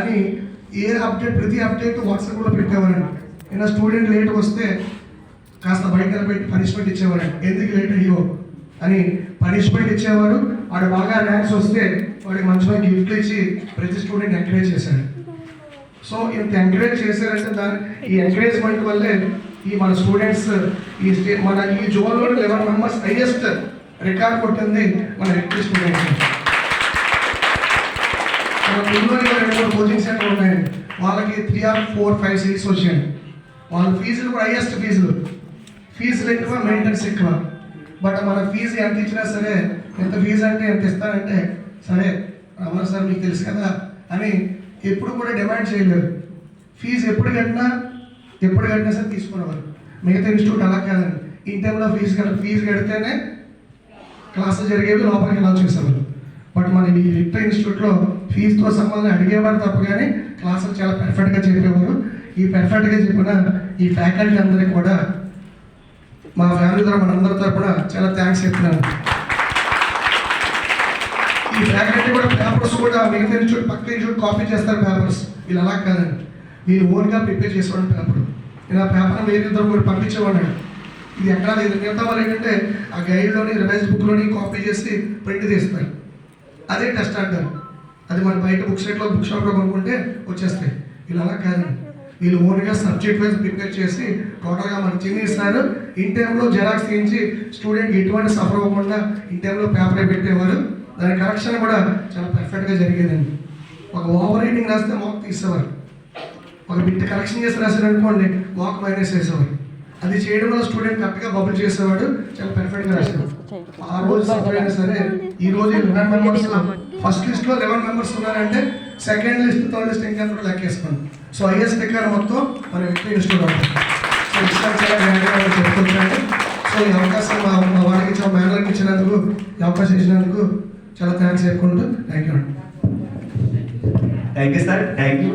అని ఏ అప్డేట్ ప్రతి అప్డేట్ వాట్సాప్ కూడా పెట్టేవారండి. ఏదైనా స్టూడెంట్ లేట్ వస్తే కాస్త బయట పెట్టి పనిష్మెంట్ ఇచ్చేవారు ఎందుకు లేట్ అయ్యో? అని పనిష్మెంట్ ఇచ్చేవారు. వాడు బాగా ర్యాంక్స్ వస్తే వాడికి మంచి మంచి గిఫ్ట్లు ఇచ్చి ప్రతి స్టూడెంట్ ఎంకరేజ్ చేశాడు సో ఇంత ఎంకరేజ్ చేశారంటే దాని ఈ ఎంకరేజ్మెంట్ వల్లే ఈ మన స్టూడెంట్స్ ఈ స్టే మన ఈ జోన్లో లెవెన్ మెంబర్స్ హైయెస్ట్ రికార్డ్ కొట్టింది మన ఎలక్ట్రిక్ స్టూడెంట్స్ కోచింగ్ సెంటర్ ఉన్నాయండి వాళ్ళకి three or four five seats వచ్చాయండి వాళ్ళ ఫీజులు కూడా హైయెస్ట్ ఫీజులు ఫీజులు ఎక్కువ మెయింటెనెన్స్ ఎక్కువ. బట్ మన ఫీజు ఎంత ఇచ్చినా సరే ఎంత ఫీజు అంటే ఎంత ఇస్తానంటే సరే రమణ సార్ మీకు తెలుసు కదా. అని ఎప్పుడు కూడా డిమాండ్ చేయలేరు. ఫీజు ఎప్పుడు కట్టినా ఎప్పుడు కట్టినా సరే తీసుకునేవారు. మిగతా ఇన్స్టిట్యూట్ అలా కాదండి. ఈ టైంలో ఫీజు కట్ట ఫీజు కడితేనే క్లాసులు జరిగేవి లోపలికి వెళ్ళాలి చేసేవారు. బట్ మన ఈ లిట్ ఇన్స్టిట్యూట్లో ఫీజుతో సంబంధం అడిగేవారు తప్ప కానీ క్లాసులు చాలా పెర్ఫెక్ట్గా చెప్పేవారు. ఈ పెర్ఫెక్ట్గా చెప్పిన ఈ ఫ్యాకల్టీ అందరికీ కూడా మా ఫ్యామిలీ తరఫున మనందరి తరఫున చాలా థ్యాంక్స్ చెప్తున్నాను ఈ ఫ్యాకల్టీ కూడా పేపర్స్ కూడా మిగతా ఇన్స్టిట్యూట్ పక్క ఇన్స్టిట్యూట్ కాపీ చేస్తారు పేపర్స్ వీళ్ళు అలా కాదండి వీళ్ళు ఓన్గా ప్రిపేర్ చేసేవాడు పేపర్ నేను ఆ పేపర్ వేరే ఇద్దరు కూడా పంపించేవాడు ఇది ఎక్కడా లేదు. మిగతా వాళ్ళు ఏంటంటే ఆ గైడ్లోని రివైజ్ బుక్లోని కాపీ చేసి ప్రింట్ తీస్తారు అదే టెస్ట్ అంటారు. అది మన బయట బుక్ సెట్లో బుక్ షాప్లో కొనుక్కుంటే వచ్చేస్తాయి. వీళ్ళు అలా కాదండి వీళ్ళు ఓన్గా సబ్జెక్ట్ వైజ్ ప్రిపేర్ చేసి టోటల్గా మనకి చిన్న ఇస్తారు? ఇన్ టైంలో జెరాక్స్ తీయించి స్టూడెంట్ ఎటువంటి సఫర్ అవ్వకుండా ఇన్ టైంలో పేపర్ పెట్టేవారు? దాని కరెక్షన్ కూడా చాలా పర్ఫెక్ట్గా జరిగేదండి. ఒక ఓవర్ రైటింగ్ రాస్తే మాకు తీసేవారు. ఒక బిట్ కరెక్షన్ చేసి రాశారు అనుకోండి మాకు మైనస్ చేసేవారు. అది చేయడం వల్ల స్టూడెంట్ కరెక్ట్గా బబుల్ చేసేవాడు చాలా పర్ఫెక్ట్గా రాసేవాడు ఆ రోజు అయినా సరే ఈ రోజు లెవెన్ మెంబర్స్ ఫస్ట్ లిస్ట్లో లెవెన్ మెంబర్స్ ఉన్నారంటే సెకండ్ లిస్ట్ థర్డ్ లిస్ట్ ఇంకా కూడా లెక్కేసుకోండి సో ఐఎస్ రికార్డ్ మొత్తం మన వ్యక్తి ఇన్స్టిట్యూట్ ఉంటుంది సో ఈ అవకాశం మా మా వాళ్ళకి ఇచ్చిన మేనర్కి ఇచ్చినందుకు ఈ అవకాశం ఇచ్చినందుకు చాలా థ్యాంక్స్ చెప్పుకుంటూ thank you thank you sir thank you